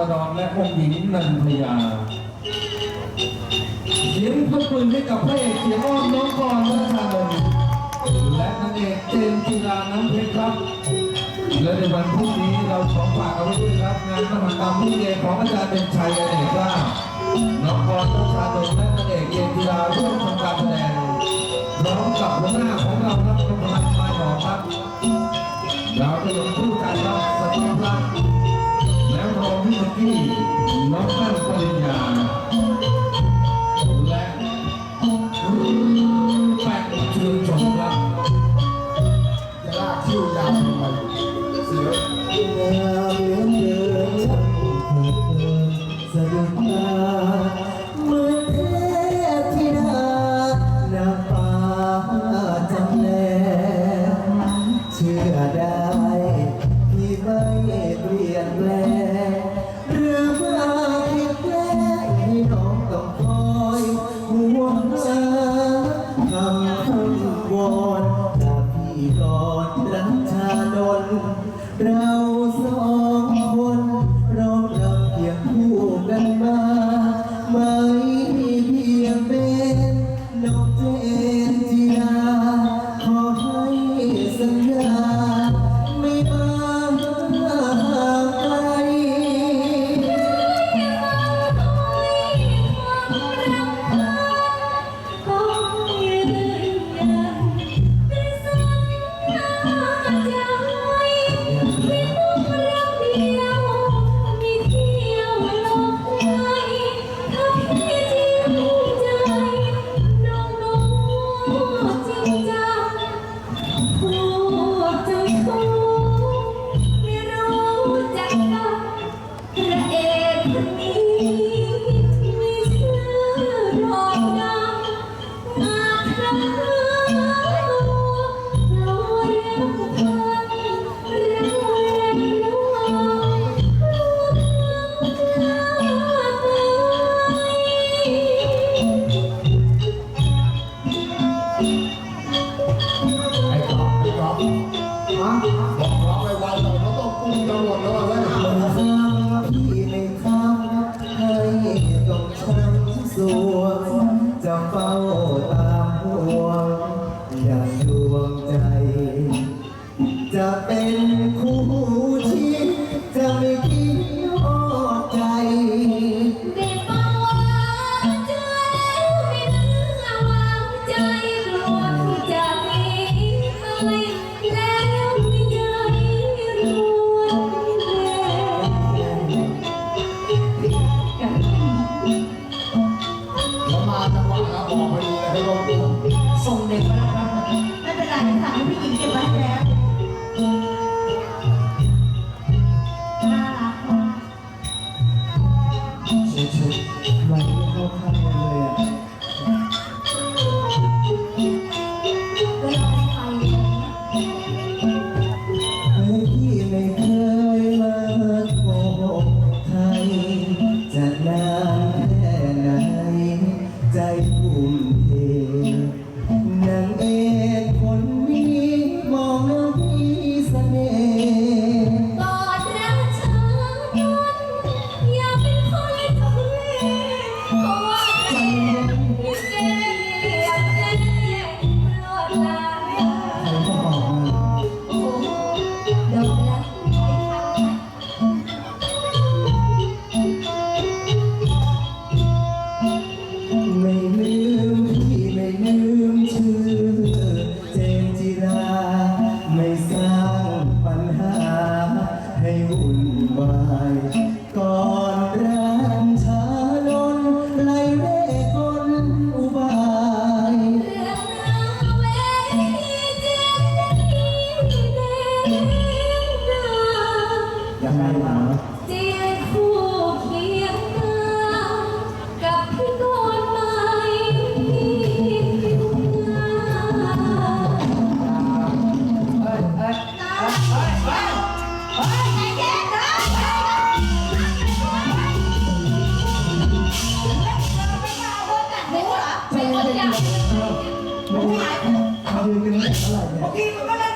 รดรและองค์หญิงนันทยาเสียงพระปืนให้กับพระเอกเสียงอ้อนน้องกรณ์และชาดนและนางเอกเจนจีราน้ำเพชรครับ และในวันพรุ่งนี้เราขอฝากเอาไว้ด้วยครับงานมหกรรมพิเศษของอาจารย์เป็นชัยอเนกล้าน้องกรณ์และชาดนและนางเอกเจนจีราร่วมทำการแสดงพร้อมกับหัวหน้าของเราครับคุณพันธ์ไม้หอครับเราจะลงผู้ก เปลี่ยนแปลงหรือว่าผิดแปลงให้น้องต้องคอยห่วงหาคำคำวอนจากพี่ก่อนรักชาดนเรา น่อยเออกพอดีเลยให้ลงส่งเด็กมาแล้วครับไม่เป็นไรสั่งให้พี่หญิงเก็บไว้แล้วน่ารักมาก ก่ Okay, wala